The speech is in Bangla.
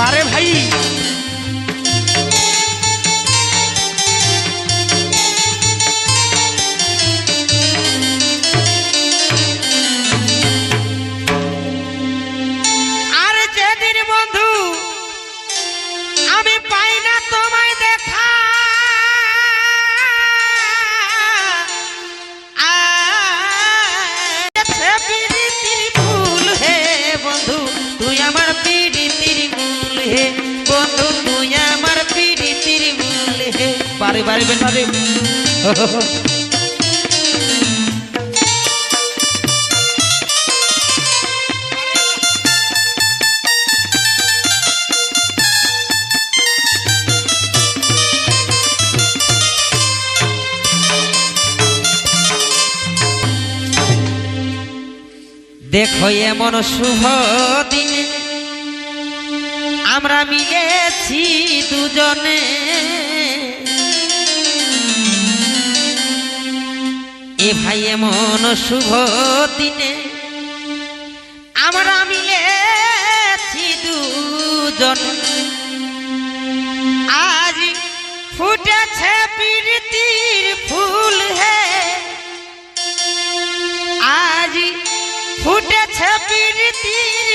বারে ভাই বারে বারে বেটারে দেখো এমন শুভ দিনে। আমরা মিলেছি দুজনে। ভাই, এমন শুভ দিনে আমরা মিলেছি দুজন। আজ ফুটেছে প্রীতির ফুল হে। আজ ফুটেছে প্রীতির